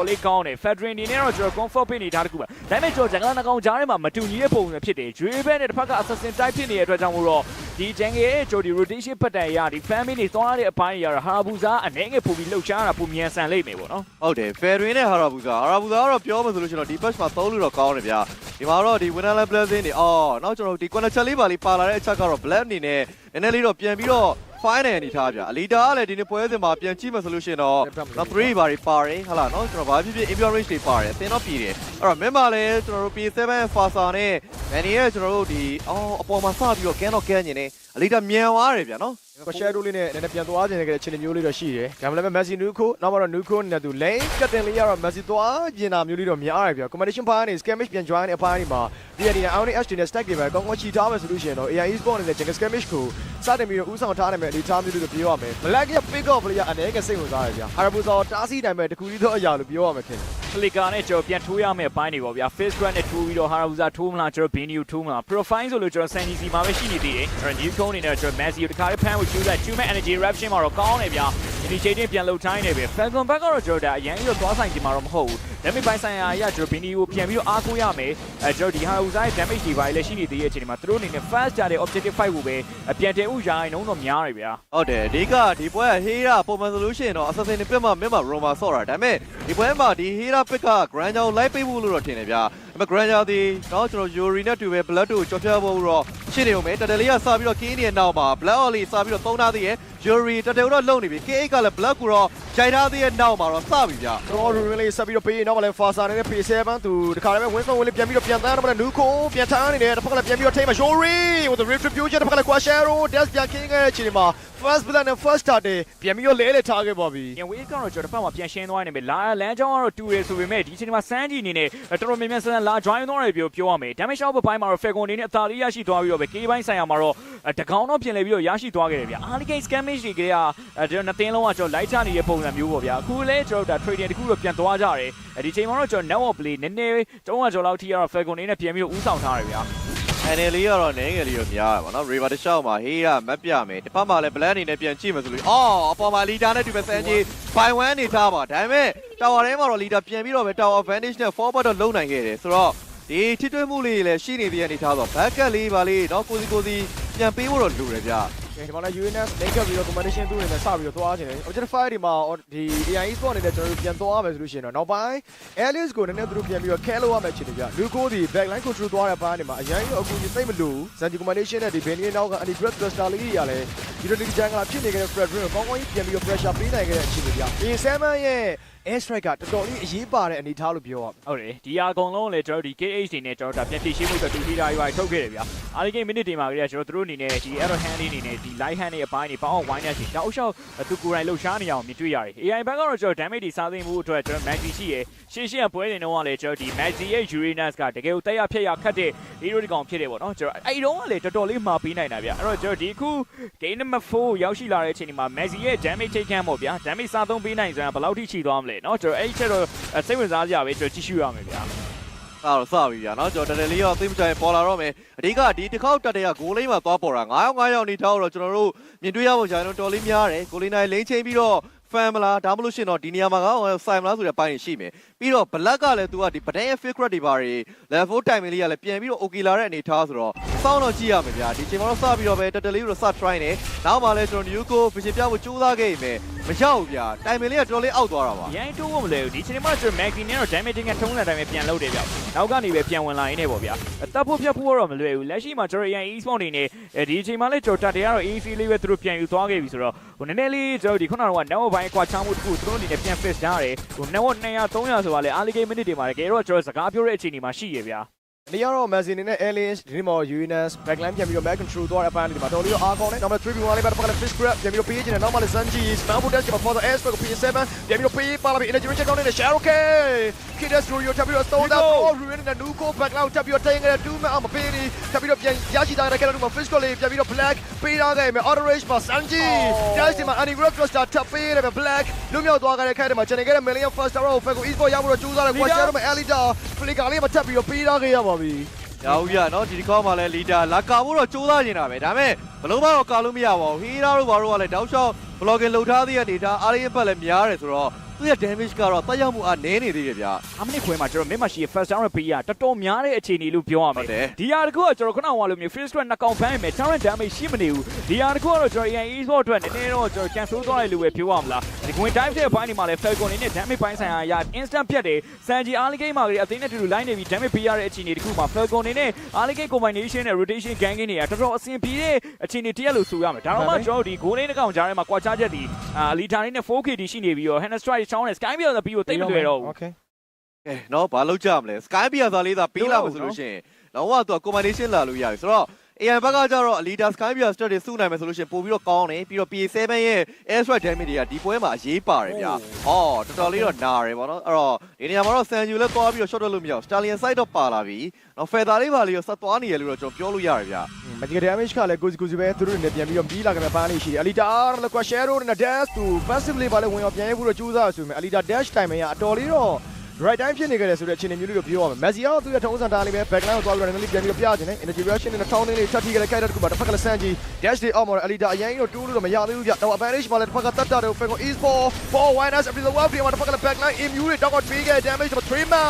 တော်လေးကောင်းတယ် Federation အနေနဲ့တော့ကျွန်တော် comfort ပေးနေတာတခုပါဒါပေမဲ့ကျွန်တော်ဂျန်ဂလာနှကောင်ကြားထဲမှာမတူညီတဲ့ပုံစံဖြစ်တယ် Dre ဘက်နဲ့တစ်ဖက်က assassin type ဖြစ်နေတဲ့အတွက်ကြောင့်မို့တော့ဒီ jungle ရဲ့ကျွန်တော်ဒီ rotation ပတ်တန်ရဒီ family တွေသွားတဲ့အပိုင်းတွေကတော့ဟာဘူဇာအနေငယ်ပို့ပြီးလှုပ်ရှားတာပုံမြန်ဆန်လိမ့်မယ်ပေါ့နော်ဟုတ်တယ်ဖယ်တွင်နဲ့ဟာရာဘူဇာဟာရာဘူဇာကတော့ပြောမှဆိုလို့ရှိရင်တော့ဒီ patch မှာသုံးလို့တော့ကောင်းတယ်ဗျာဒီမှာတော့ဒီ winner blessing တွေအော်နောက်ကျွန်တော်တို့ဒီ corner chat လေးပါလေးပါလာတဲ့အချက်ကတော့ black အနေနဲ့နည်းနည်းလေးတော့ပြန်ပြီးတော့ fine တဲ့အနေထားဗျအလီတာကလည်းဒီနေ့ပွဲစဉ်မှာပြန်ကြည့်မှဆိုလို့ရှင်တော့ top 3ဘာတွေပါတယ်ဟုတ်လားနော်ကျွန်တော်ဘာဖြစ်ဖြစ် impure range တွေပါတယ်အသင်တော့ပြည်တယ်အဲ့တော့ member လည်းကျွန်တော်တို့ P7 Fasa နဲ့ Manny ရဲ့ကျွန်တော်တို့ဒီအော်အပေါ်မှာစပြီးတော့ can တော့ can နေတယ်အလီတာမြန်သွားတယ်ဗျနော် ကရှယ်ရိုးလေးနဲ့နည်းနည်းပြန်သွားခြင်းတဲ့အခြေအနေမျိုးလေးတော့ရှိတယ်။ဒါမှလည်း Messi Nuko နောက်မှတော့ Nuko နဲ့သူ lane ကတ်တင်လေးရတော့ Messi သွားကျင်တာမျိုးလေးတော့များရတယ်ဗျ။ competition ပိုင်းနေ skirmish ပြန် join တဲ့အပိုင်းတွေမှာဒီကနေ Ionic H နဲ့ stack တွေပဲကောင်းကောင်းချီထားမယ်ဆိုလို့ရှိရင်တော့ AI Esport နဲ့ Jungle skirmish ကိုစတင်ပြီးတော့ဥဆောင်ထားနိုင်မယ့်အနေအထားမျိုးလေးတော့ပြောရမယ်။ Black ရဲ့ pick off လေးကအနေနဲ့စိတ်ဝင်စားရဗျ။ Harabusa တားဆီးနိုင်မဲ့တခုလေးတော့အရာလို့ပြောရမယ်ခင်ဗျ။ဖလီကာနဲ့ကျွန်တော်ပြန်ထိုးရမယ့်အပိုင်းတွေပေါ့ဗျာ face grant နဲ့ထိုးပြီးတော့ဟာရာဘူဇာထိုးမလားကျွန်တော်ဘင်းနီကိုထိုးမလား profile ဆိုလို့ကျွန်တော် sanity မှာပဲရှိနေသေးတယ်ကျွန်တော် new cone အနေနဲ့ကျွန်တော် messi ကိုတခါလေးဖမ်းဖို့ကျူးလိုက် human energy eruption မှာတော့ကောင်းတယ်ဗျာ initiating ပြန်လှုပ်ထိုင်းနေပဲ falcon back ကတော့ကျွန်တော်ဒါအရင်ကြီးတော့သွားဆိုင်ကြမှာတော့မဟုတ်ဘူး damage ပိုင်းဆိုင်ရာအရကျွန်တော်ဘင်းနီကိုပြန်ပြီးတော့အားကိုးရမယ်အဲကျွန်တော်ဒီဟာရာဘူဇာရဲ့ damage တွေပါလည်းရှိနေသေးတဲ့အချိန်မှာသူတို့အနေနဲ့ fast ကြတဲ့ objective fight ကိုပဲပြန်တယ်ဥရာရင်တော့များတယ်ဗျာဟုတ်တယ်အဓိကဒီပွဲက Hera ပုံမှန်ဆိုလို့ရှိရင်တော့ assassin တွေပြတ်မှမင်းမှာ Roma ဆော့တာဒါပေမဲ့ဒီပွဲမှာဒီ Hera pick က Grand ကြောင်လိုက်ပေးဖို့လို့တော့ထင်တယ်ဗျာဒါပေမဲ့ Grand ကြောင်ဒီတော့ကျွန်တော် Yuri နဲ့တူပဲ Blood တို့ကြော်ဖြတ်ဖို့တော့ ရှင်းနေုံပဲတတလေးကစပြီးတော့ King ရဲ့နောက်မှာ Blood Ollie စပြီးတော့သုံးထားသေးရဲ့ Yuri တတဲတော့လုံနေပြီ KA ကလည်း Blood ကိုတော့ခြိုက်ထားသေးရဲ့နောက်မှာတော့စပြီဗျာတော့ရူရင်းလေးဆက်ပြီးတော့ပေးရင်တော့မလဲ Fasa နဲ့ P7 သူတခါလည်းဝင်းဆုံးဝင်လေးပြန်ပြီးတော့ပြန်တန်းတော့မလဲ Nuko ပြန်ထားနေတယ်တစ်ဖက်ကလည်းပြန်ပြီးတော့ထိမှ Yori with the retribution တစ်ဖက်ကလည်း Quashero Death ပြန် King ရဲ့အချိန်မှာ first blood နဲ့ first start တွေပြန်ပြီးတော့လဲလဲထားခဲ့ပါပြီပြန်ဝေးကတော့ကျွန်တော်တစ်ဖက်မှာပြန်ရှင်းသွားနေပြီလာလမ်းကြောင်းကတော့တူရဲဆိုပေမဲ့ဒီအချိန်မှာစမ်းကြည့်နေနေတော်တော်များများဆန်းလာ join သွားတယ်ပြောပြောရမယ် damage shot ဘိုင်းမှာတော့ Falcon အနေနဲ့အသာလေးရရှိသွားပြီးတော့ပဲ K ဘိုင်းဆိုင်ရာမှာတော့တကောင်တော့ပြင်လဲပြီးတော့ရရှိသွားခဲ့တယ်ဗျာ Alligate skirmish တွေကကျွန်တော်နှစ်သင်းလုံးကကျွန်တော် light ချနေတဲ့ပုံစံမျိုးပေါ့ဗျာအခုလဲကျွန်တော်ဒါ trading တခုတော့ပြန်သွားကြတယ်ဒီချိန်မှာတော့ကျွန်တော် network play နည်းနည်းတုံးကကျော်လောက်ထိကတော့ Falcon အနေနဲ့ပြန်ပြီးတော့ဦးဆောင်ထားတယ်ဗျာ NL လေးကတော့နည်းငယ်လေးတော့များတာပါနော် River တစ်လျှောက်မှာ Hera မတ်ပြမယ်တစ်ဖက်မှာလည်း Black အနေနဲ့ပြန်ကြည့်မယ်ဆိုလို့အော်အပေါ်မှာ leader နဲ့တူပဲစမ်းကြီး5 1နေထားပါဒါပေမဲ့ tower ထဲမှာတော့ leader ပြန်ပြီးတော့ပဲ tower advantage နဲ့ forward တော့လုံနိုင်ခဲ့တယ်ဆိုတော့ ဒီထိတွေ့မှုလေးလည်းရှိနေသေးတဲ့အနေထားဆိုတော့ backup လေးပါလေးเนาะကိုစီကိုစီပြန်ပေးဖို့တော့လိုတယ်ဗျ ဒီမှာလည်း UNS လိမ့်ကပ်ပြီးတော့ competition သူ့အနေနဲ့စပြီးတော့သွားခြင်းတယ် objective fire ဒီမှာဒီ AI sport အနေနဲ့ကျွန်တော်တို့ပြန်သွားမယ်ဆိုလို့ရှိရင်တော့နောက်ပိုင်း Alice ကိုနည်းနည်းသူတို့ပြန်ပြီးတော့ care လုပ်ရမယ်ချင်တယ်ဗျလူကိုဒီ backline control သွားတဲ့ပိုင်းတွေမှာအရင်ကအခုကြီးသိမ့်မလို့ Zanji combination နဲ့ဒီ Benny နောက်က anti breath thruster လေးကြီးရလဲဒီလိုဒီဂျန်ကလာဖြစ်နေခဲ့တဲ့ Fred Ring ကိုကောင်းကောင်းကြီးပြန်ပြီးတော့ pressure ပေးနိုင်ခဲ့တဲ့အခြေအနေဗျ A7 ရဲ့ air strike ကတော်တော်လေးအရေးပါတဲ့အနေထားလို့ပြောရမယ်ဟုတ်တယ်ဒီအကုန်လုံးလည်းကျွန်တော်ဒီ KH တွေနဲ့ကျွန်တော်ဒါပြန်ဖြည့်ရှင်းမှုအတွက်တူထီတာရွာထုတ်ခဲ့တယ်ဗျာအားလိကိမိနစ်တွေမှာကလေးကကျွန်တော်တို့အနေနဲ့ဒီ arrow hand လေးအနေနဲ့ဒီဒီ light hand တွေအပိုင်းတွေပေါင်းအောင်ဝိုင်းနေစီတောက်လျှောက်သူကိုယ်တိုင်လှုပ်ရှားနေအောင်မြင်တွေ့ရတယ် AI ဘက်ကတော့ကျွန်တော် damage တွေစားသိမ်းမှုအတွက်ကျွန်တော် magic ရှိရယ်ရှင်းရှင်းပွဲစဉ်တုန်းကလည်းကျွန်တော်ဒီ magic ရဲ့ uranus ကတကယ်ကိုတက်ရဖြက်ရခတ်တဲ့ hero ဒီကောင်ဖြစ်တယ်ပေါ့နော်ကျွန်တော်အဲ့တုန်းကလည်းတော်တော်လေးမှာပေးနိုင်တာဗျအဲ့တော့ကျွန်တော်ဒီခု game number 4ရောက်ရှိလာတဲ့အချိန်ဒီမှာ magic ရဲ့ damage ထိတ်ခန့်ပေါ့ဗျာ damage စားသုံးပေးနိုင်စွမ်းကဘယ်လောက်ထိရှိသွားမလဲနော်ကျွန်တော်အဲ့ချက်တော့စိတ်ဝင်စားစရာပဲကျွန်တော်ကြည့်ရှုရမယ်ဗျာ တော့စပြီဗျာနော်ကျွန်တော်တတယ်လေးရောသိမကြိုင်ပေါ်လာတော့မယ်အဓိကဒီတစ်ခေါက်တက်တဲ့ကဂိုးလေးမှာသွားပေါ်တာ9ရောက်9ရောက်နေထားတော့ကျွန်တော်တို့မြင်တွေ့ရဖို့ကြာတော့တော်လေးများတယ်ဂိုးလေးနိုင်လိမ့်ချင်းပြီးတော့ဖန်မလားဒါမှမဟုတ်ရှင်တော့ဒီနေရာမှာကဆိုင်မလားဆိုတဲ့ပိုင်းရှိမယ်ပြီးတော့ဘလက်ကလည်းသူကဒီပဒန်ရဲ့ fake credit တွေပါတွေ level timing လေးကလည်းပြန်ပြီးတော့ okay လာတဲ့အနေထားဆိုတော့ စောင်းတော့ကြည့်ရမယ်ဗျာဒီချိန်မှာတော့စပြီးတော့ပဲတက်တလေးကိုတော့စ try နေနောက်မှလည်းကျွန်တော် new go vision ပြဖို့ကြိုးစားခဲ့ရင်မရောက်ဘူးဗျာ time လေးကတော်တော်လေးအောက်သွားတာပါရိုင်းတိုးဖို့မလဲဘူးဒီချိန်မှာကျွန်တော် Maggie နဲ့တော့ damage ကထုံးတဲ့အတိုင်းပဲပြန်လုပ်တယ်ဗျနောက်ကနေပဲပြန်ဝင်လာရင်းနေပေါ့ဗျာတပ်ဖို့ဖြတ်ဖို့တော့မလွယ်ဘူးလက်ရှိမှာကျွန်တော် AI e-sport တွေနဲ့ဒီအချိန်မှာလည်းကျွန်တော်တက်တယ်ကတော့ AC လေးပဲသူတို့ပြန်ယူသွားခဲ့ပြီဆိုတော့ဟိုနည်းနည်းလေးကျွန်တော်ဒီခုနကတော့ network ဘိုင်းကွာချောင်းမှုတစ်ခုသူတို့အနေနဲ့ပြန် fix ကြရတယ်ဟို network 200 300ဆိုတာလေ early game minute တွေမှာတကယ်တော့ကျွန်တော်စကားပြောတဲ့အချိန်ဒီမှာရှိရဗျာ ဒီကတော့ Messi အနေနဲ့ Aliens ဒီနေ့မှာ UNS backline ပြန်ပြီးတော့ back control သွားတဲ့အပိုင်းဒီမှာတော်လေးအားကောင်းတယ်နောက်မှ 3v1 လေးပဲတစ်ခါလေး fish grab ပြန်ပြီးတော့ပေးချင်တယ်နောက်မှလည်း Zanji spam for dash for the air strike P7 ပြန်ပြီးတော့ပေးပါလာပြီ energy check ကောင်းနေတဲ့ Shadow K Kids Studio ထပ်ပြီးတော့သုံးတာ Pro Ruin နဲ့ Nuko backline ထပ်ပြီးတော့တင်ခဲ့တဲ့2 man အမပေးနေထပ်ပြီးတော့ပြန်ရရှိတာတဲ့ကဲတော့ဒီမှာ fish ကိုလေးပြန်ပြီးတော့ black ပေးထားခဲ့မယ် auto rage မှာ Zanji dash ဒီမှာ anti grab thruster ထပ်ပေးရတယ် black လွတ်မြောက်သွားခဲ့တဲ့ခဲတဲ့မှာ channel ခဲ့တဲ့ million first tower ကို Falco Esport ရဖို့တော့ကြိုးစားတယ် Quashero မှာ Elita flicker လေးမှာထပ်ပြီးတော့ပေးထားခဲ့ရပါ ပြီ။ရောက်ပြီနော်ဒီဒီကောမှာလည်းလီတာလာကာဖို့တော့စူးစမ်းနေတာပဲဒါပေမဲ့ဘလုံးမတော့ကာလို့မရပါဘူးဟီးရာတို့ဘာတို့ကလည်းတောက်လျှောက်ဘလော့ကင်လှုပ်ထားသေးတဲ့ data အားရဘက်လည်းများတယ်ဆိုတော့ သူ့ရဲ့ damage ကတော့တက်ရောက်မှုအားနည်းနေသေးတယ်ဗျာ အမိနစ်ခွဲမှာကျွန်တော်မင်းမရှိ first down ရပေးရတော်တော်များတဲ့အခြေအနေလို့ပြောရမဟုတ်တယ်ယ်ဒီဟာတကူကကျွန်တော်ခုနကဟောလိုမျိုး first strike နှစ်ကောင်ဖမ်းရမယ် current damage ရှိမနေဘူးဒီဟာတကူကတော့ကျွန်တော် EA Esport အတွက်နည်းနည်းတော့ကျွန်တော် cancel သွားတယ်လို့ပဲပြောရမလားဒီ win time တဲ့ဘိုင်းဒီမှာလည်း Falcon နေနဲ့ damage ဘိုင်းဆိုင်ရာရ instant ဖြတ်တယ် Sanji early game မှာကြီးအသိနဲ့တူတူ line နေပြီး damage ပေးရတဲ့အခြေအနေတခုမှာ Falcon နေနဲ့ early game combination နဲ့ rotation gang တွေကတော်တော်အဆင်ပြေတဲ့အခြေအနေတရက်လို့ဆိုရမယ်ဒါတော့မှကျွန်တော်တို့ဒီ goal line တစ်ကောင်ကြားထဲမှာကွာခြားချက်ဒီအာလီတာနေနဲ့ 4KD ရှိနေပြီးတော့ Hannah Strike ချောင်းနဲ့ Sky Bear ပြီးတော့တိတ်မလွယ်တော့ဘူး Okay ကဲနော်ဘာလုပ်ကြမလဲ Sky Beer သားလေးသာပေးလာမယ်ဆိုလို့ရှိရင်လောကသူက combination လာလို့ရတယ်ဆိုတော့ AI ဘက်ကကျတော့ leader Sky Beer start တွေစုနိုင်မယ်ဆိုလို့ရှိရင်ပို့ပြီးတော့ကောင်းတယ်ပြီးတော့ PA7 ရဲ့ air strike damage တွေကဒီပွဲမှာအရေးပါတယ်ဗျာ။အော်တော်တော်လေးတော့နာတယ်ဗောနော်။အဲ့တော့ဒီနေရာမှာတော့ Sanju လည်းသွားပြီးတော့ shot လို့မရဘူး။ Stallion side တော့ပါလာပြီ။နော် feather လေးပါလေးတော့ဆက်သွားနေရလို့တော့ကျွန်တော်ပြောလို့ရတယ်ဗျာ magic damage ကလည်းကိုစီကိုစီပဲသူတို့နေပြန်ပြီးတော့ပြီးလာကြမှာပန်းလေးရှိတယ် Alita လည်း Quad Shadow နဲ့ Dash to passively ပါလေဝင်အောင်ပြန်ရဖို့တော့ကြိုးစားဆိုပေမဲ့ Alita Dash time ရအတော်လေးတော့ right time ဖြစ်နေကြတယ်ဆိုတဲ့အခြေအနေမျိုးလေးကိုပြောရမယ်။ Messi ကတော့သူ့ရဲ့ထုံးစံတားလေးပဲ backline ကိုသွားပြီးတော့နည်းနည်းလေးပြန်ပြီးတော့ပြချင်တယ်။ energy reaction နဲ့ထောင်းနေလေးထပ်ထိကြတဲ့ခိုက်တဲ့တစ်ခုမှာတစ်ဖက်ကလည်း Sanji dash တွေအောက်မှာတော့ Alita အရင်ကတော့တူးလို့တော့မရသေးဘူးဗျ။တော့ advantage မှာလည်းတစ်ဖက်ကတတ်တာတယ် Falcon Esport for Winers every the world ဒီမှာတစ်ဖက်ကလည်း backline immune တွေတော့3ခဲ့ damage တော့3 man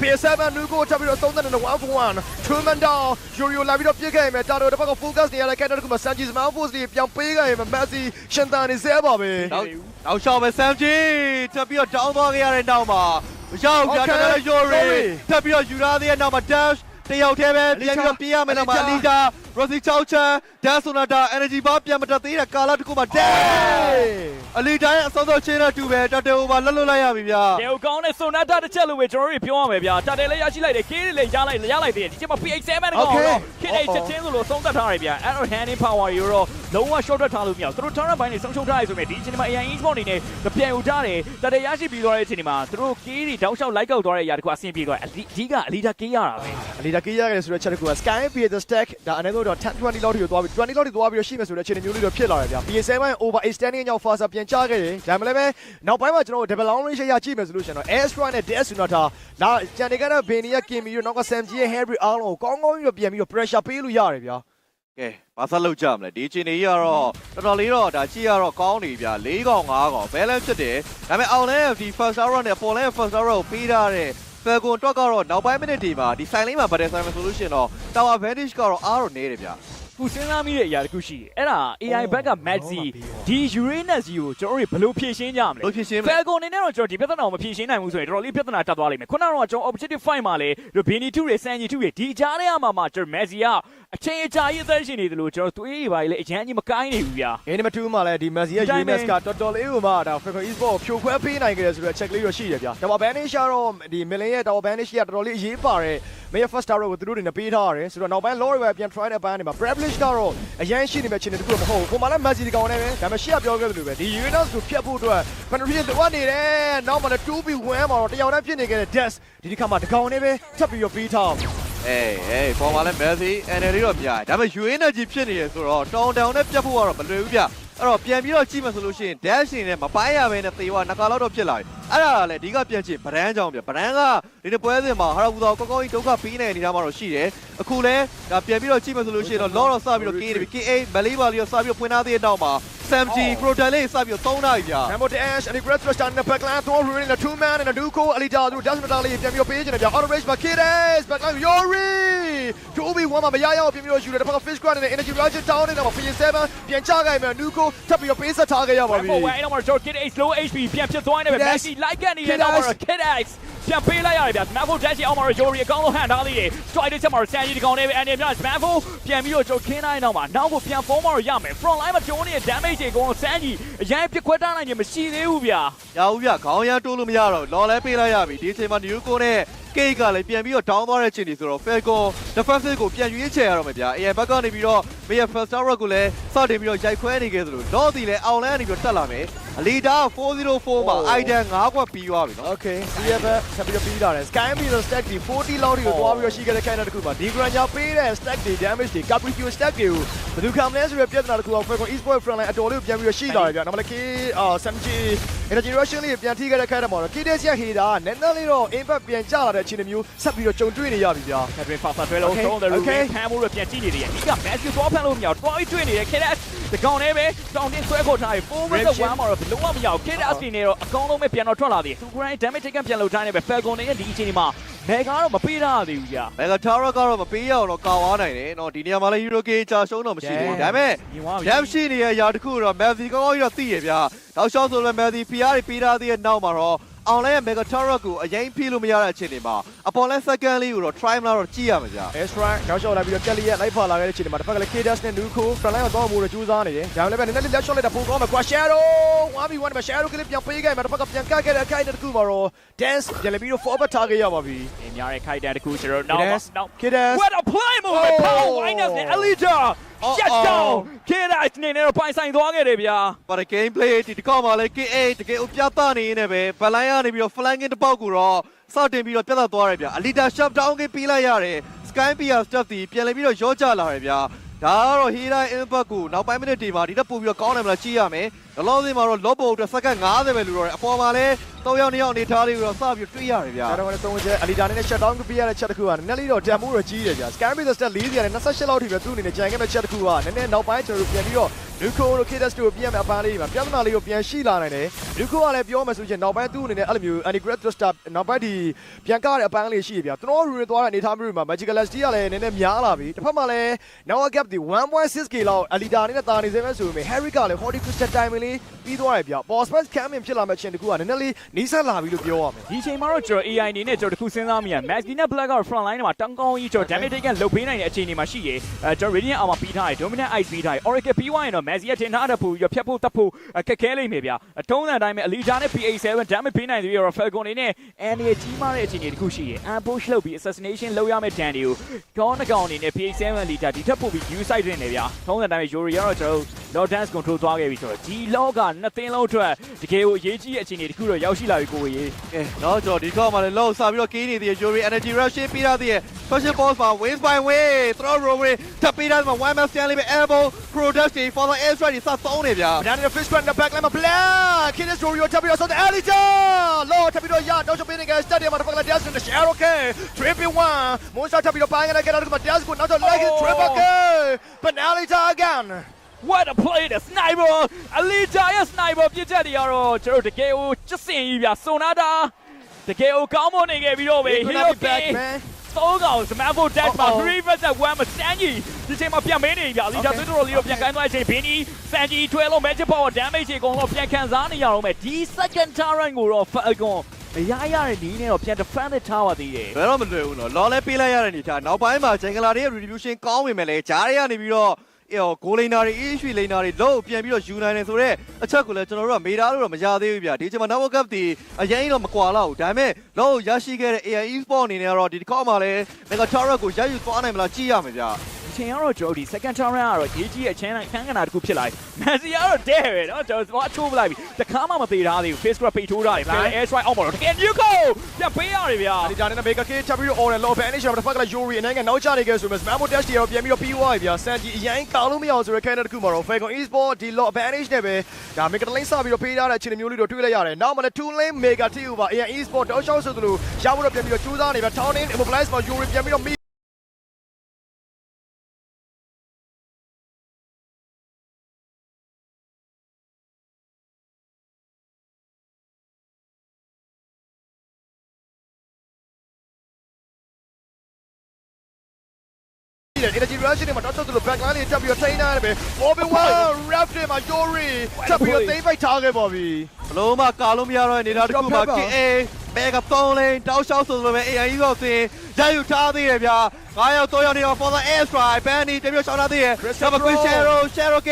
PS7 Nuko ထပ်ပြီးတော့သုံးတဲ့1 for 1 two man down Yorio လာပြီးတော့ပြစ်ခဲ့ရမယ်တာတော့တစ်ဖက်က focus နေရတဲ့ခိုက်တဲ့တစ်ခုမှာ Sanji Small Force တွေပြောင်းပေးခဲ့ရမယ် Messi ရှင်သာနေစဲပါပဲ။နောက်နောက်ရှော့ပဲ Sanji ထပ်ပြီးတော့ down သွားခဲ့ရတဲ့နောက်မှာမ ရောက်ဘူးဗျာ Okay, တော်တော် Yori sorry. ထပ်ပြီးတော့ယူထားသေးတဲ့နောက်မှာ dash တယောက်တည်းပဲပြန်ပြီးတော့ပြေးရမယ်နောက်မှာ Alita Rossi Chauchan dash Sonata energy bar ပြန်မတက်သေးတဲ့ကာလတစ်ခုမှာ dash အလီတိုင်းအစောစောချင်းနဲ့တူပဲတတေဟိုပါလွတ်လွတ်လိုက်ရပြီဗျာ။ဒေကောင်းတဲ့ဆိုနာတာတစ်ချက်လို့ပဲကျွန်တော်တို့ပြောရမယ်ဗျာ။တာတယ်လည်းရရှိလိုက်တယ်။ကေးတွေလည်းရလိုက်ရလိုက်သေးတယ်။ဒီချိန်မှာ PX7 ကောင်တော့ခေတဲ့ချက်ချင်းဆိုလို့သုံးသပ်ထားရဗျာ။ Arrow Handing Power ရောတော့လုံးဝ short ထွက်ထားလို့မရဘူး။သူတို့ turn ဘိုင်းနေဆုံးရှုံးထားရဆိုပေမဲ့ဒီချိန်မှာ AI Esport အနေနဲ့ပြန်ယူထားတယ်။တာတယ်ရရှိပြီးသွားတဲ့အချိန်မှာသူတို့ကေးတွေတောက်လျှောက်လိုက်ကောက်သွားတဲ့အရာတခုအဆင်ပြေသွားတယ်။အဓိကအလီတာကေးရတာပဲ။အလီဒါကေးရခဲ့ဆိုတဲ့ချက်တစ်ခုက Sky P the stack ဒါအနေနဲ့တော့10 20လောက်ထိကိုသွားပြီး20လောက်ထိသွားပြီးတော့ရှိမယ်ဆိုတဲ့အခြေအနေမျိုးလေးတော့ဖြစ်လာတယ်ဗျာ PS7 over extending ကြောင့် faster ပြန်ချခဲ့တယ်ဒါမှလည်းပဲနောက်ပိုင်းမှာကျွန်တော်တို့ double long range ရကြည့်မယ်ဆိုလို့ရှိရင်တော့ Astra နဲ့ DS ဆိုတော့ဒါဒါကြံနေကတော့ Benia Kimi ရောနောက်က Samji ရဲ့ Harry အားလုံးကိုကောင်းကောင်းပြီးတော့ပြန်ပြီးတော့ pressure ပေးလို့ရတယ်ဗျာကဲဘာဆက်လုပ်ကြမလဲဒီအချိန်ကြီးကတော့တော်တော်လေးတော့ဒါကြည့်ရတော့ကောင်းနေဗျာ၄កောင်၅កောင် balance ဖြစ်တယ်ဒါပေမဲ့အောင်လဲဒီ first hour နဲ့ for လဲ first hour ကိုပေးထားတဲ့ Falcon တွက်ကတော့နောက်ပိုင်းမိနစ်ဒီမှာဒီ sign လေးမှာ battle sign ဆိုလို့ရှိရင်တော့ tower advantage ကတော့အားတော့နေတယ်ဗျာခုစဉ်းစားမိတဲ့အရာတစ်ခုရှိတယ်အဲ့ဒါ AI ဘက်က Maxi ဒီ Uranus ကြီးကိုကျွန်တော်တို့ဘယ်လိုဖြည့်ရှင်းကြမလဲလို့ဖြစ်ရှင်းမယ် Falcon အနေနဲ့တော့ကျွန်တော်ဒီပြဿနာကိုမဖြေရှင်းနိုင်ဘူးဆိုရင်တော်တော်လေးပြဿနာတက်သွားလိမ့်မယ်ခုနကတော့ကျွန်တော် objective fight မှာလေ Bini 2တွေ Sanji 2တွေဒီကြားထဲမှာမှကျွန်တော် Messi ကအချိန်အကြာကြီးအသက်ရှင်နေတယ်လို့ကျွန်တော်တွေးရပါလေအရန်ကြီးမကိုင်းနေဘူးဗျာ Game number 2မှာလည်းဒီ Messi ရဲ့ဒီတိုင်းပဲ UMS ကတော်တော်လေးကိုမှဒါ Falcon Esport ကိုဖြိုခွဲပေးနိုင်ခဲ့တယ်ဆိုတော့ check လေးတော့ရှိတယ်ဗျာ Tower Banish ကတော့ဒီ Million ရဲ့ Tower Banish ကတော်တော်လေးအရေးပါတယ်မင်းရဲ့ first tower ကိုသူတို့တွေနဲ့ပေးထားရတယ်ဆိုတော့နောက်ပိုင်း Lord ပဲပြန် try တဲ့ပိုင်းတွေမှာ Privilege ကတော့အရင်ရှိနေမဲ့ချင်းတခုတော့မဟုတ်ဘူးပုံမှန်လည်း Messi ဒီကောင်နဲ့ပဲဒါပေမဲ့ရှေ့ကပြောခဲ့သလိုပဲဒီ Uranus ကိုဖျက်ဖို့အတွက် penalty လိုအပ်နေတယ်နောက်မှလည်း 2v1 မှာတော့တယောက်တည်းဖြစ်နေခဲ့တဲ့ Death ဒီဒီခါမှာဒီကောင်နဲ့ပဲထပ်ပြီးတော့ပေးထားအောင်အေးအေးပေါ်မှာလဲ Messi energy တော့များတယ်ဒါပေမဲ့ U energy ဖြစ်နေရဆိုတော့တောင်တောင်နဲ့ပြတ်ဖို့ကတော့မလွယ်ဘူးဗျအဲ့တော့ပြန်ပြီးတော့ကြည့်မှဆိုလို့ရှိရင် dash နေနဲ့မပိုင်းရဘဲနဲ့သေဝါနှစ်ခါလောက်တော့ဖြစ်လာပြီအဲ့ဒါလည်းဒီကပြန်ချင်ဗရန်ကြောင့်ဗျဗရန်ကဒီနေ့ပွဲစဉ်မှာဟာရပူတော်ကောကောကြီးဒုက္ခပေးနေနေတာမှတော့ရှိတယ်အခုလဲဒါပြန်ပြီးတော့ကြည့်မှဆိုလို့ရှိရင်တော့ Lord တော့စပြီးတော့ကေးနေပြီ KA မလေးပါလီတော့စပြီးတော့ဖွင့်ထားသေးတဲ့နောက်မှာ Samji Proton လေးစပြီးတော့သုံးထားပြီဗျ Rambo Dash and the Great Thrust down in the backline throw running the two man and a Duko Alita သူ Dash မတားလေးပြန်ပြီးတော့ပေးချင်တယ်ဗျ Auto Race မှာ Kides backline Yori 2v1 မှာမရရအောင်ပြန်ပြီးတော့ယူတယ်တစ်ဖက်က Fish Squad နဲ့ Energy Roger down နေတာမှာ PS7 ပြန်ချခဲ့မယ် Nuko ထပ်ပြီးတော့ပေးဆက်ထားခဲ့ရပါပြီ Rambo ဝိုင်းတော့မှာကျွန်တော် Kid Ace low HP ပြန်ဖြစ်သွားနေပဲ Kid Ace Messi like ကနေလည်းတော့ Kid Ace ပြန်ပေးလိုက်ရတယ်ဗျာ Smackle Dash အောင်မှာ Yori အကောင်းဆုံးဟန်ထားသေးတယ် Strike တစ်ချက်မှာ Sanji ဒီကောင်နဲ့ပဲအနေနဲ့ Smackle ပြန်ပြီးတော့ကျွန်တော်ခင်းလိုက်တော့မှာနောက်ကိုပြန် form မှာရမယ် front line မှာကျွန်တော်ရဲ့ damage တွေအကုန် Sanji အရင်ပြစ်ခွက်ထားနိုင်ခြင်းမရှိသေးဘူးဗျာရဘူးဗျခေါင်းရမ်းတိုးလို့မရတော့လော်လဲပေးလိုက်ရပြီဒီအချိန်မှာ New Ko နဲ့ Cake ကလည်းပြန်ပြီးတော့ down သွားတဲ့ချိန်ကြီးဆိုတော့ Falcon defensive ကိုပြန်ရွေးချယ်ရတော့မယ်ဗျာ AI ဘက်ကနေပြီးတော့ Maya First Tower ကိုလည်းစတင်ပြီးတော့ရိုက်ခွဲနေခဲ့သလို Law တီလည်းအောင်လန်းနေပြီးတော့တက်လာမယ်အလီဒါ404မှာ item 5ခွက်ပြီးသွားပြီနော် Okay ဒီရပဲဆက်ပြီးတော့ပြီးလာတယ် Sky Be the stack ဒီ40လောက်ကိုသွားပြီးတော့ရှိခဲ့တဲ့ခိုင်တဲ့တစ်ခုမှာဒီ Grand ညာပေးတဲ့ stack တွေ damage တွေ Capriccio stack တွေကိုဘယ်သူခံမလဲဆိုတဲ့ပြဿနာတစ်ခုအောင် Falcon Esport front line အတော်လေးကိုပြန်ပြီးတော့ရှိလာတယ်ဗျ။နောက်မှလည်း K အာ Samji Energy Russian လေးပြန်ထိခဲ့တဲ့ခိုင်တဲ့မှာတော့ KDS ရဲ့ header နည်းနည်းလေးတော့ impact ပြန်ကျလာတဲ့အခြေအနေမျိုးဆက်ပြီးတော့ကြုံတွေ့နေရပြီဗျာ ကက်ဒရင်ဖာဖာထွဲလို့ Okay, သုံးတယ်လို့ okay. ဖမ်းမှုရပြန်ကြည့်နေတယ်ဒီကမက်ဆီသွားဖမ်းလို့မရတော့တွားတွေ့နေတယ်ခေတ်ဒီကောင်လေးပဲတောင်းတင်ဆွဲခေါ်ထားတယ်4 versus 1မှာတော့လုံးဝမရဘူးခေတ်အစီနေတော့အကောင်းဆုံးပဲပြန်တော့ထွက်လာသေးတယ်သူကိုယ်တိုင် damage taken ပြန်လုပ်ထားနေပဲ Falcon ရဲ့ဒီအချိန်ဒီမှာဘယ်ကတော့မပေးထားသေးဘူးကြာ မက်ဂါတာရော့ကတော့မပေးရအောင်တော့ကာဝါနိုင်တယ်เนาะဒီနေရာမှာလည်း Hero K ကြာရှုံးတော့မရှိဘူးဒါပေမဲ့ ညီဝါ ဒမ်ရှိနေရရာတစ်ခုတော့ Messi ကောင်းကောင်းကြီးတော့သိရဗျာတောက်လျှောက်ဆိုလည်း Messi PR တွေပေးထားသေးတဲ့နောက်မှာတော့ အောင်လဲ Mega Tarot ကိုအရင်ဖိလို့မရတဲ့အချိန်တွေမှာအပေါ်လဲ second လေးကိုတော့ try မလားတော့ကြည့်ရမှာဗျာ Extra နောက်ရှော့လာပြီးတော့ကက်လီရဲ့လိုက်ဖာလာခဲ့တဲ့အချိန်မှာတစ်ဖက်ကလည်း KDS နဲ့ Nuko front line ကိုတော့မိုးရကြိုးစားနေတယ်ဒါမှလည်းပဲနည်းနည်းလေးလက်ရှော့လိုက်တာပိုကောင်းမယ်ကွာ Shadow 1v1 မှာ Shadow ကလေးပြန်ပေးခဲ့မှာတစ်ဖက်ကပြန်ကတ်ခဲ့တဲ့အခိုက်တစ်ခုမှာတော့ Dance ပြန်လည်းပြီးတော့ forward ထားခဲ့ရပါပြီအများရဲ့ခိုက်တန်တစ်ခုကျွန်တော်နောက် Yes. နောက် KDS What a play move Oh. Power Winers နဲ့ Elita shut Uh-oh. down KDS နေနေတော့ပိုင်ဆိုင်သွားခဲ့တယ်ဗျာပါတဲ့ gameplay ဒီတစ်ခေါက်မှာလည်း KA တကယ်အပြတ်သားနေနေပဲဘလိုင်းကနေပြီးတော့ flanking တစ်ပေါက်ကိုတော့စတင်ပြီးတော့ပြတ်သားသွားတယ်ဗျာအလီတာ shut down ကပြီးလိုက်ရတယ် sky pia stuff ဒီပြန်လည်ပြီးတော့ရောကြလာတယ်ဗျာ ဒါကတော့ Hero Impact ကိုနောက်ပိုင်းမိနစ်တွေမှာဒီတက်ပို့ပြီးတော့ကောင်းတယ်မလားကြည့်ရမယ်လောလောဆယ်မှာတော့ lob ဘုတ်အတွက်စက္ကန့်90ပဲလို့တော့တယ်အပေါ်မှာလည်း3ယောက်2ယောက်အနေထားလေးကိုတော့စပြီးတွေ့ရတယ်ဗျာဒါတော့လည်းသုံးချက်အလီဒါနဲ့ shut down ပြရတဲ့ချက်တစ်ခုကနည်းနည်းလေးတော့တန်မိုးတော့ကြီးတယ်ကြာ Sky Base Stat 40နဲ့28လောက်ထိပဲသူ့အနေနဲ့ကြံခဲ့မဲ့ချက်တစ်ခုကနည်းနည်းနောက်ပိုင်းကျွန်တော်တို့ပြန်ပြီးတော့ Nuko တို့ KDS တို့ပြန်မဲ့အပန်းလေးမှာပြဿနာလေးကိုပြန်ရှိလာနိုင်တယ် Nuko ကလည်းပြောမှဆိုရင်နောက်ပိုင်းသူ့အနေနဲ့အဲ့လိုမျိုး Anti-Grad Thruster နောက်ပိုင်းဒီပြန်ကားတဲ့အပန်းလေးရှိပြီဗျာကျွန်တော်ရူရသွားတဲ့အနေထားမျိုးတွေမှာ Magical Last ကလည်းနည်းနည်းများလာပြီတစ်ဖက်မှာလည်း Now Gap ဒီ 1.6k လောက်အလီဒါနဲ့တာနေစေမဲ့ဆိုပေမဲ့ Harry ကလည်း Horty Crystal Time လေးပြီးသွားတယ်ဗျာ Boss Press Campaign ဖြစ်လာမဲ့ချင်းတစ်ခုကနည်းနည်းလေးနီးစပ်လာပြီလို့ပြောရမယ်ဒီချိန်မှာတော့ကျွန်တော် AI အနေနဲ့ကျွန်တော်တခုစဉ်းစားမိရ Max နဲ့ Black က front line မှာတန်းကောင်းကြီးကျွန်တော် damage taken လုတ်ပေးနိုင်တဲ့အခြေအနေမှာရှိတယ်အဲကျွန်တော် Radiant armor ပြီးထားတယ် Dominant Ice ပြီးထားတယ် Oracle ပြီးသွားရင်တော့ Max ရဲ့ထင်ထားတဲ့ပူပြီးဖြတ်ဖို့တတ်ဖို့ခက်ခဲလိမ့်မယ်ဗျာအထုံးစံအတိုင်းပဲ Elita နဲ့ PA7 damage ပေးနိုင်သေးရော Falcon အနေနဲ့ Annie ကြီးမားတဲ့အခြေအနေတစ်ခုရှိတယ် ambush လုပ်ပြီး assassination လုပ်ရမယ့် Dan တွေကိုကောင်းတဲ့ကောင်အနေနဲ့ PA7 Elita ဒီထက်ပိုပြီး view side တင်နေဗျာထုံးစံအတိုင်းပဲ Yuri ကတော့ကျွန်တော် Lord Dance control သွားခဲ့ပြီဆိုတော့ဒီ log ကနှစ်သိန်းလုံးအတွက်တကယ်ကိုအရေးကြီးတဲ့အခြေအနေတစ်ခုတော့ရောက်ရှိလာပြီကိုယ်ကြီး ကဲတော့ကျွန်တော်ဒီခေါက်မှာလည်းလောက်စားပြီးတော့ကင်းနေသေးတယ် Jury Energy Rush ရှင်းပေးရသေးတယ် Special Boss မှာ wins by way throw robbery တပ်ပေးတာမှာ one man stand လေးပဲ elbow production for the air strike ဒီစသုံးနေဗျာ Banana the fish front the back line မှာ black kid is story တပ်ပြီးတော့ဆောင်းတဲ့ Elita လောတပ်ပြီးတော့ရတော့ချပေးနေက stadium မှာတစ်ဖက်ကလည်း Dance နဲ့ Share okay triple one Monster တပ်ပြီးတော့ပိုင်းရတဲ့ကဲတော့ဒီမှာ Dance ကိုနောက်တော့ like it triple okay Banalita again What a play the sniper Alita ရဲ့ sniper ပြစ်ချက်တွေကတော့ကျွန်တော်တကယ်ကိုကျစင်ကြီးဗျာစွန်နာတာတကယ်ကိုကောင်းမွန်နေခဲ့ပြီးတော့ပဲ Hey, Hero back, King man. သုံးကောင် Smackbo Dash မှာ Uh-oh. 3 vs 1မှာစန်ကြီးဒီချိန်မှာပြန်မင်းနေကြ Alita သွေးတော်လေးကိုပြန်ကိုင်းသွားတဲ့အချိန်ဘင်းကြီးစန်ကြီးထွဲလို့ Magic Power damage တွေအကုန်လုံးပြန်ခံစားနေရတော့မယ်ဒီ second turn ကိုတော့ Falcon အရာရတဲ့နီးနဲ့တော့ပြန် defend ထားပါသေးတယ်ဘယ်တော့မလွယ်ဘူးနော်လော်လဲပေးလိုက်ရတဲ့အနေထားနောက်ပိုင်းမှာဂျင်ဂလာတွေရဲ့ retribution ကောင်းဝင်မယ်လေဂျားတွေကနေပြီးတော့ အော်ဂိုလိန်နာတွေအီးရွှေလိန်နာတွေလို့ပြန်ပြီးတော့ယူနိုင်တယ်ဆိုတော့အချက်ကိုလည်းကျွန်တော်တို့ကမေးတာလို့တော့မရသေးဘူးဗျာဒီချိန်မှာ Network Cup ဒီအရင်တော့မကွာတော့ဘူးဒါပေမဲ့လို့ရရှိခဲ့တဲ့ AI Esport အနေနဲ့ကတော့ဒီတစ်ခေါက်မှာလည်း Mega Tarot ကိုရယူသွားနိုင်မလားကြည့်ရမယ်ဗျာ ဒီချိန်ကတော့ကျွန်တော်ဒီ second turn ကတော့ရေးကြီးရဲ့ချမ်းလိုက်ခန်းကနာတစ်ခုဖြစ်လာပြီ။ Messi ကတော့တဲ့ပဲเนาะကျွန်တော်အချိုးပလိုက်ပြီ။တခါမှမသေးထားသေးဘူး face grab ပိတ်ထိုးထားတယ်။ Fly air strike အောက်မှာတော့တကယ် new goal ပြန်ပေးရတယ်ဗျာ ဒီကြတဲ့ Baker K တပ်ပြီးတော့ on and low banish မှာတစ်ဖက်ကလည်း Yuri အနေနဲ့နောက်ကျနေခဲ့ဆိုမှ Mammo Dash တွေရောပြန်ပြီးတော့ပြီးသွားပြီဗျာ Sanji အရင်ကောင်းလို့မရအောင်ဆိုရတဲ့ Canada တခုမှာတော့ Falcon Esport ဒီ low banish နဲ့ပဲဒါ Mega Lane စပြီးတော့ပေးထားတဲ့အခြေအနေမျိုးလေးတော့တွေ့လိုက်ရတယ်နောက်မှလည်း Two Lane Mega T ပါ AN Esport တောက်လျှောက်ဆိုသလိုရဖို့တော့ပြန်ပြီးတော့ကြိုးစားနေဗျာ Town in Immobilize မှာ Yuri ပြန်ပြီးတော့မိ တယ် Energy Rush နဲ့မှာတော့တော်တော် back line လေးတက်ပြီးတော့ထိန်းထားရတယ်ပဲ Open One Raft တွေမှာ Yuri တက်ပြီးတော့သိမ့်ပိုက်ထားခဲ့ပါပြီဘလို့မှကာလို့မရတော့တဲ့အနေထားတစ်ခုမှာ KA ဘဲက3 lane တောက်လျှောက်ဆိုလိုပဲ AI ကြီးတော့စင်ရယူထားသေးတယ်ဗျာ9ရောက်3ရောက်နေတော့ for the air strike Benny တပြည့်ရှောင်းထားသေးတယ်ဒါပေမဲ့ Shero Shero K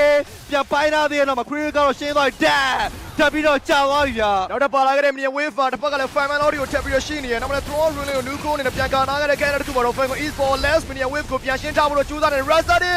ပြန်ပိုင်းထားသေးတယ်တော့မ Creel ကတော့ရှင်းသွားတယ်တက်ပြီးတော့ကြာသွားပြီဗျာနောက်တစ်ပါလာခဲ့တဲ့ Minion Wave မှာတစ်ဖက်ကလည်း Fireman Audio ကိုထပ်ပြီးတော့ရှိနေရနောက်မှလည်း Throw Rune ကို Nuko နဲ့ပြန်ကာနာခဲ့တဲ့ Canada တခုမှာတော့ Falcon Esport Less Minion Wave ကိုပြန်ရှင်းထားဖို့တော့ကြိုးစားနေ Rastadi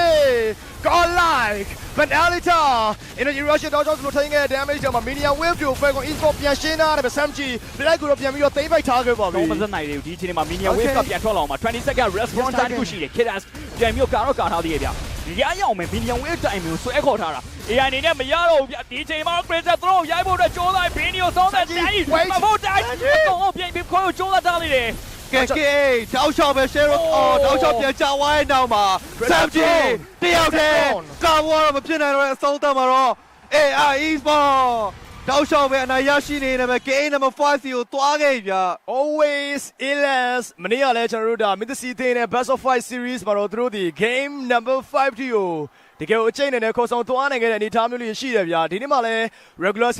God like Benalita Energy Rush တော့ကြောင့်ဆိုလို့ထိုင်းခဲ့တဲ့ damage တွေမှာ Minion Wave ကို Falcon Esport ပြန်ရှင်းထားတယ်ပဲ Samchi Black ကိုတော့ပြန်ပြီးတော့သိမ့်ပိုက်ထားခဲ့ပါပြီတော့မစက်နိုင်သေးဘူးဒီအချိန်မှာ minion Okay. wave ကပြန်ထွက်လာအောင်မှာ20 second respawn time တစ်ခုရှိတယ် Kidas ပြန်ပြီးတော့ကာတော့ကာထားသေးရဲ့ဗျာရရအောင်မယ် minion wave time ကိုဆွဲခေါ်ထားတာ AI အနေနဲ့မရတော့ဘူးဗျဒီချိန်မှာ Crystal Throw ရိုက်ဖို့အတွက်ကြိုးစားဘင်းနီကိုစောင်းတဲ့တိုင်း Wait. မဖို့တိုင်းအကုန်လုံးပြန်ပြီးခေါ်ကိုကြိုးစားထားသေးတယ် ကဲကဲတောက်ချောက်ပဲ share အော်တောက်ချောက်ပြန်ချဝိုင်းနောက်မှာစမ်ဂျီတယောက်တည်းကာဝါတော့မဖြစ်နိုင်တော့တဲ့အဆုံးသတ်မှာတော့ AI Esport တောက်ချောက်ပဲအနိုင်ရရှိနေတယ်ပဲ KA number 5စီကိုသွားခဲ့ပြီဗျ always illness မနေ့ကလည်းကျွန်တော်တို့ဒါ Mid Sea သင်းနဲ့ Best of 5 series မှာတော့သူတို့ဒီ game number 5တီကိုတကယ်ကိုအချိန်နဲ့ခေါ်ဆောင်သွားနိုင်ခဲ့တဲ့အနေအထားမျိုးလေးရှိတယ်ဗျာဒီနေ့မှလည်း regular